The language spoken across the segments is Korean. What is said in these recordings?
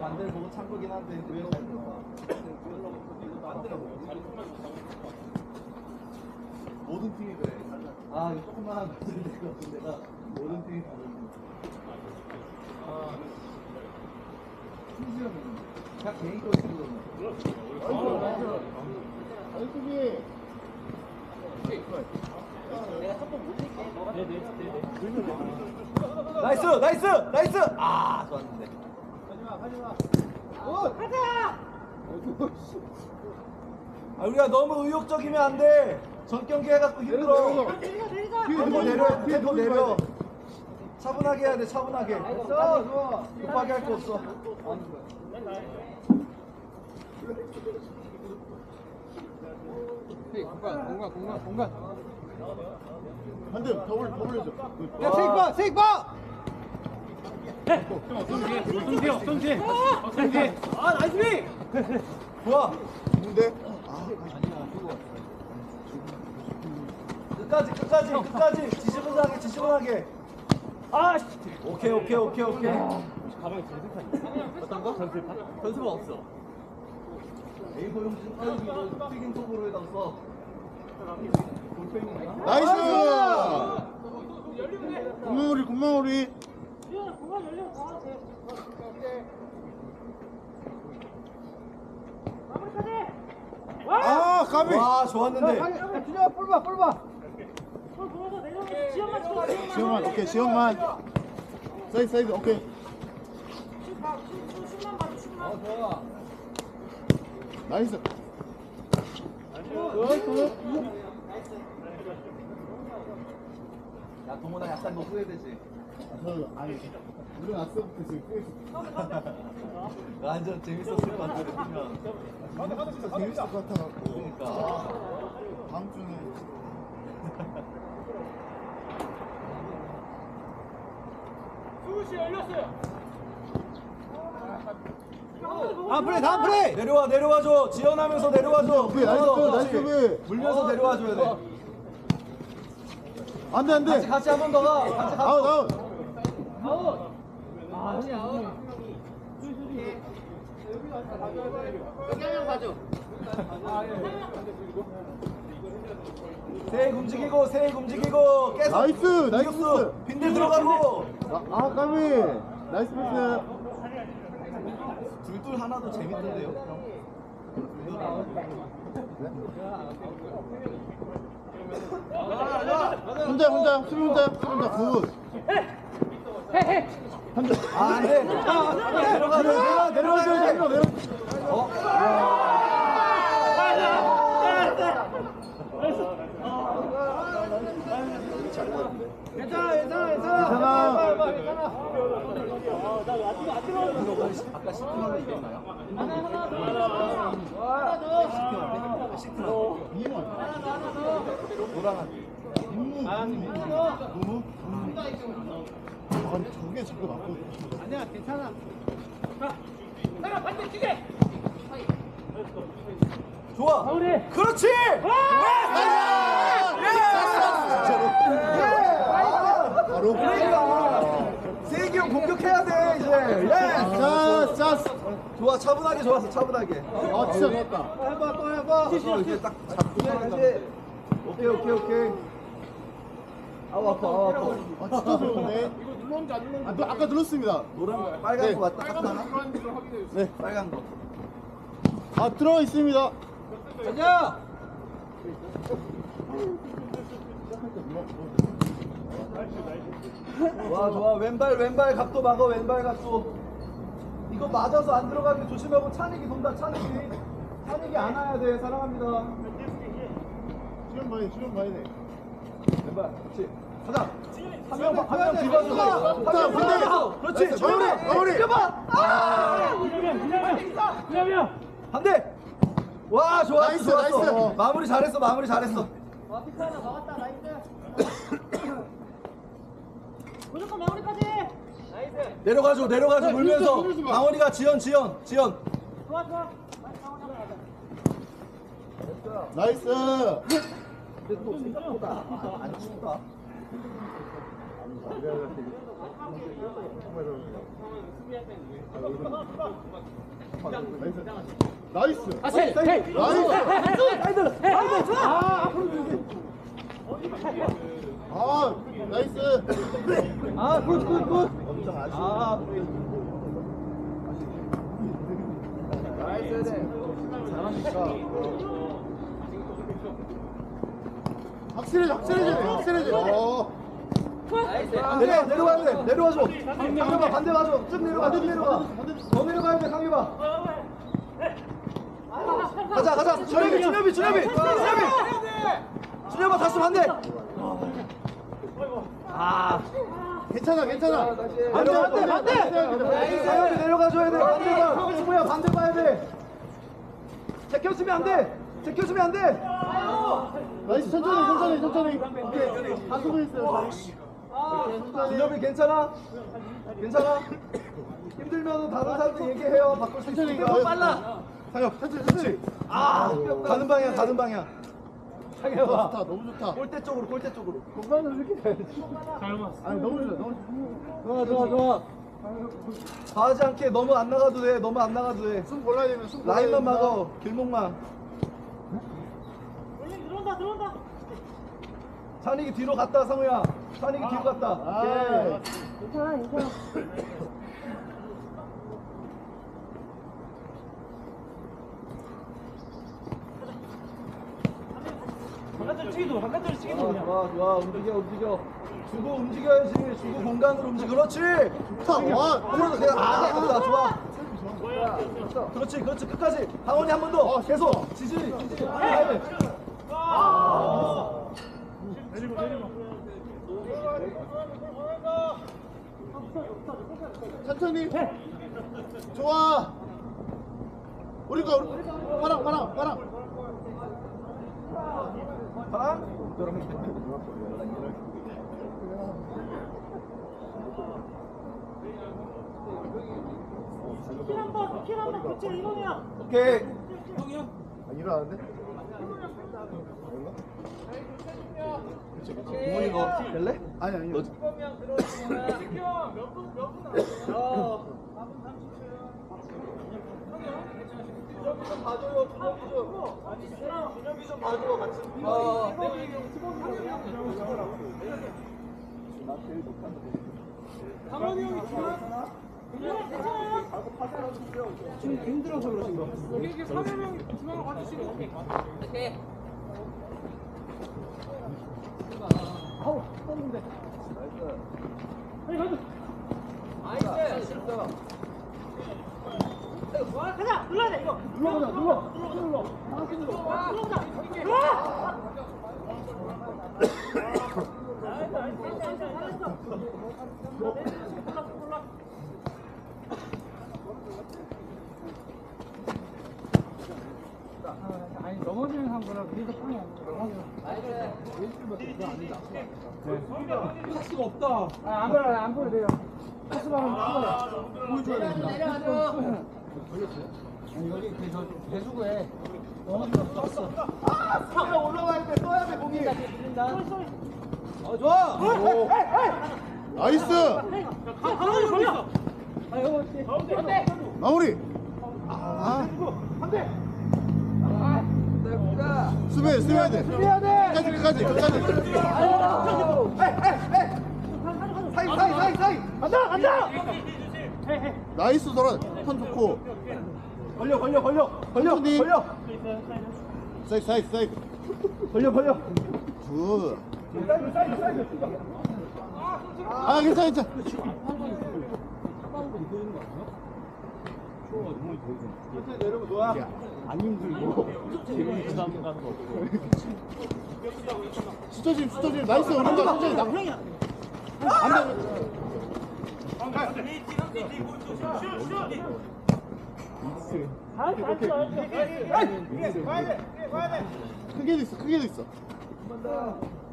반대를 보고 찬 거긴 한데 왜 모든 팀이 그래. 아, 이거 조금만 건드릴 것 같은 데가 모든 팀이 다 아. 심지어는 그냥 개인 거 쓰거든요. 나이스, 나이스, 나이스. 아, 좋았는데. 아, 우리가 너무 의욕적이면 안 돼. 전 경기 해갖고 힘들어. 템포 내려, 템포 내려. 차분하게 해야 돼, 차분하게. 급하게 할 거 없어. 공간 공간 공간 공간 한대 더블 더 올려줘. 야 세이파 세이파 손지요, 손지. 손지. 아, 나이스 비! 좋아. 근데 끝까지, 끝까지, 끝까지. 지지분하게, 지지분하게. 아, 씨. 오케이, 오케이, 오케이, 오케이. 가방에 전술판 있어. 어떤 거? 전술판? 전술판 없어. 에이버 아이고 튀긴 속으로 해다 써. 나이스. 군마우리 군마우리. 아 까비. 와 좋았는데. 준영아 볼봐 볼봐 시험만 오케이 시험만. 사이드 사이드 오케이. 나이스. 야 동원아 약간 너 후회되지. 저 아니 일어났어부터 지금 후회했어. 완전 재밌었을 것 같아 그냥. 진짜 재밌을 것 같아갖고. 그러니까. 다음 주는 다음 플레이 다음 플레이 내려와 내려와줘. 지연하면서 내려와줘. 오케이, 나이스, 나이스. 물면서 내려와줘야 돼. 안돼 안돼. 같이 같이 한 번 더 가. 같이 가. 아웃 아웃. 세익 움직이고 세익 움직이고 계속. 나이스, 나이스. 빈들 들어가고. 아, 아 까비. 나이스 패스. 둘둘 하나도 재밌던데요. 혼자 혼자 수비 혼자 수비 혼자 굿. 아, 안 돼. 내려가, 내려가, 내려가줘야 돼. 내려. 어? 괜찮아 괜찮아 괜찮아 괜찮아. 아까 10분하고 이겼나요? 10분. 노란하게. 임무. 임무. 아니 저게 자꾸 맞고. 아니야 괜찮아 좋아. 그렇지. 바로. 그러니까 세기 형 공격해야 돼 이제. 예. 자, 자. 좋아 차분하게 좋았어 차분하게. 아 진짜 좋았다. 해봐 또 해봐 어, 이제 딱 잡고 해야지. 오케이 오케이 오케이. 아우 아파 아우 아파. 아 진짜 좋은데. 이거 눌렀는지 안 눌렀는지. 아, 아까 눌렀습니다. 노란 빨간 네. 거 맞다 딱 하나? 네. 빨간 거. 아 들어가 있습니다. 가자 와 좋아. 왼발 왼발 각도 막어 왼발 각도. 이거 맞아서 안 들어가게 조심하고 찬익이 돈다 찬익이. 찬익이 안 와야 돼. 사랑합니다. 봐야 돼. 시험 봐야 돼. 왼발 그렇지. 가자. 한명한명 뒤봐줘 자, 한명 반대. 그렇지. 나이스, 조용히 마무리, 마무리. 뛰어봐. 아! 반대. 와 좋았어 나이스, 좋았어. 나이스. 마무리 잘했어 마무리 잘했어 무조건 마무리까지. 내려가줘 내려가줘 물면서 물면서 봐. 강원이가 지연 지연 지연 좋아 좋아. 나이스. 근데 또 생각보다 안 춥다 나이스. 아, 세, 세. 나이스. 사이드, 사이드. 아, 앞으로 들게. 아, 나이스. 아, 굿, 굿, 굿. 엄청 아쉬워. 아, 확실해져, 확실해져, 확실해져. 어. 내려와, 내려와야 돼. 내려와줘. 강해봐, 반대 가줘. 쭉 내려가, 쭉 내려가. 더 내려가야 돼, 강해봐. 가자, 가자. 준엽이, 준엽이, 준엽이. 준엽이. 준엽아, 다시 반대. 아, 괜찮아, 괜찮아. 반대, 반대, 반대. 상엽이 내려가줘야 돼. 반대가. 승우야, 반대 봐야 돼. 제껴주면 안 돼. 제껴주면 안 돼. 나이스, 천천히, 천천히, 천천히. 오케이. 다 수고했어요. 준엽이 괜찮아? 괜찮아? 힘들면 다른 사람들 얘기해요. 바꿀 수 천천히 있으니까. 가. 빨라. 상엽, 천천히, 천천히. 아, 가는 방향, 가는 방향. 상엽아. 좋다, 너무 좋다. 골대 쪽으로, 골대 쪽으로. 공간을 이렇게 해야지. 아니, 너무 좋다, 너무 좋아, 좋다. 좋아, 좋아. 과하지 않게 너무 안 나가도 돼. 너무 안 나가도 돼. 숨 골라야 되면 숨 골라야 라인만. 막어. 길목만. 들어온다, 들어온다. 찬익이 뒤로 갔다, 상우야. 찬익이 뒤로 갔다. 아, 오케이. 괜찮아. 바깥으로 좋아, 그냥. 좋아, 좋아. 움직여, 움직여. 주고 움직여야지. 주고 공간으로 움직여. 그렇지. 좋다. 와, 그래도 그냥 아, 됐다. 좋아. 그렇지, 그렇지. 끝까지. 강원이 한 번 더. 계속. 지지, 지지. 가야 돼. 천천히. 좋아. 우리 거, 우리 거. 파랑, 파랑, 파랑. 파랑? 킬한 번, 킬한 번, 그렇지, 이거야. 오케이. 아, 일어나는데? 부모님 너 될래? 아니, 아니. 봐줘요, 준혁이 좀. 준혁이 좀 봐줘, 같이. 어. 강원이 형이 지금. 괜찮아, 괜찮아. 지금 힘들어서 그러신 거. 와, 가자, 눌러야 돼, 이거. 눌러보자, 눌러. 눌러. 눌러보자. 와! 아니, 넘어지는 상보다 위에서 빵이 안 수가 없다. 아, 안 보여, 안 보여, 돼요. 패스방은 보여줘야 된다. 아니, 여기 그, 저, 배수구에 아, 수가 올라가야 돼. 써야 돼, 공이. 어, 좋아. 나이스. 강원이 걸려. 어때? 마무리. 아, 수비해, 수비해야 돼. 해야 돼. 끝까지, 끝까지, 끝까지. 사이, 사이, 사이, 사이. 간다, 간다. 나이스, 돌아. 턴 좋고. 걸려, 걸려, 걸려. 걸려, 천천히. 걸려. 사이드, 사이드, 사이드. 걸려, 걸려. 굿. 사이드, 사이드, 사이드. 아, 괜찮아, 괜찮아. 천천히 좋아. 안 힘들고. 수저짐, 수저짐. 나이스, 오른쪽 천천히. 나. 안 돼. 크게도 있어, 크게도 있어.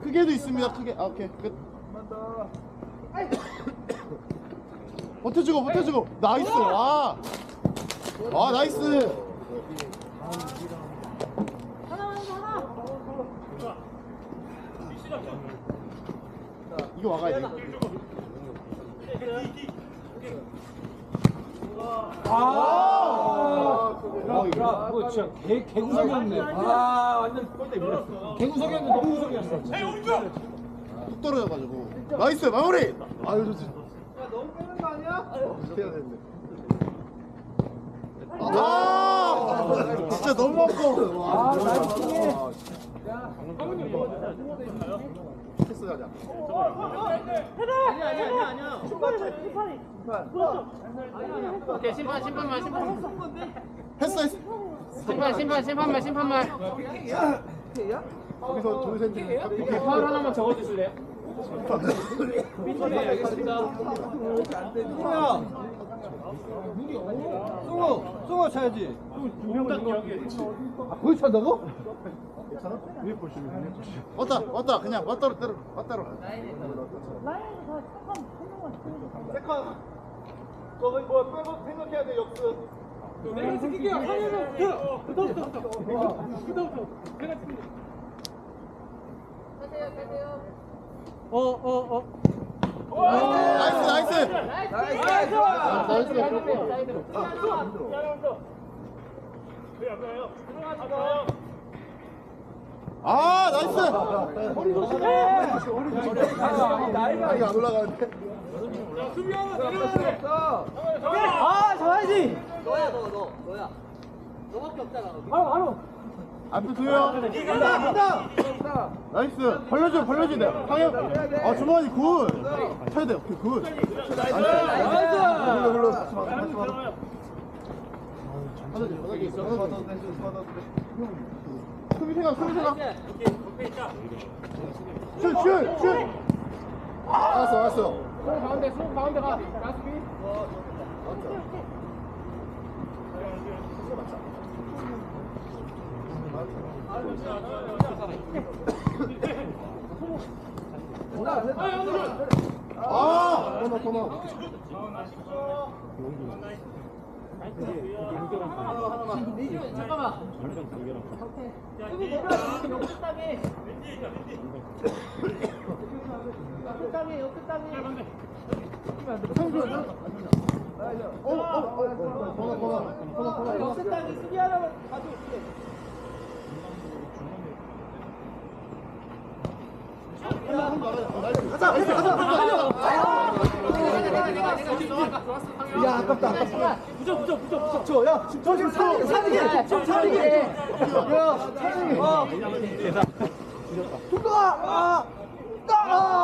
크게도 있습니다, 크게. 아, 오케이. 끝. 버텨주고, 버텨주고. 나이스. 와. 아, 나이스. 하나, 하나. 이거 막아야 돼. 아, 야, 야, 뭐 진짜 개 개구석이었네. 아, 완전 꼴대 밀었어. 개구석이었는데 너무 구석이었어. 뚝 떨어져가지고. 나이스 마무리. 아유 좋지. 아, 진짜 너무 아파. 아, 나이 스. 패스 가자. 아니야 아니야 아니야 오케이 심판 심판만 심판 패스 했어. 심판 심판 심판만 심판만 거기서 조세님 파울 하나만 적어주실래요? 네 알겠습니다 승우 승우 차야지. 아 거기 찬다고? 왔다 왔다. 그냥 왔다로 때려 왔다로. 라인에서 한 명만 세컨. 저거 뭐 빼고 생각해야 돼 역습. 내가 지킬게요 하면은 그 그다음부터 그다음부터 내가 지킬게 어어 어 나이스 나이스. 아 나이스. 나이가 안 올라가는데. 아 잡아야지 바로 바로 앞에 두 명. 나이스. 벌려줘 벌려줘 돼. 방역. 아 주머니 굿. 차야 돼. 오케이 굿. 나이스. 받아 같이 받아. 수비 생각 수비 생각. 슛슛 슛. 알았어 알았어. 손 가운데 손 가운데 가 라스비 아 코너 코너. 어어 어 코너 코너 코너 코너. 야 아깝다 아깝다 부져 부져 부져 부져 저야 저 지금 사는 사는 좀 사는 게 야, 사는 게 어. 누가 아! 아!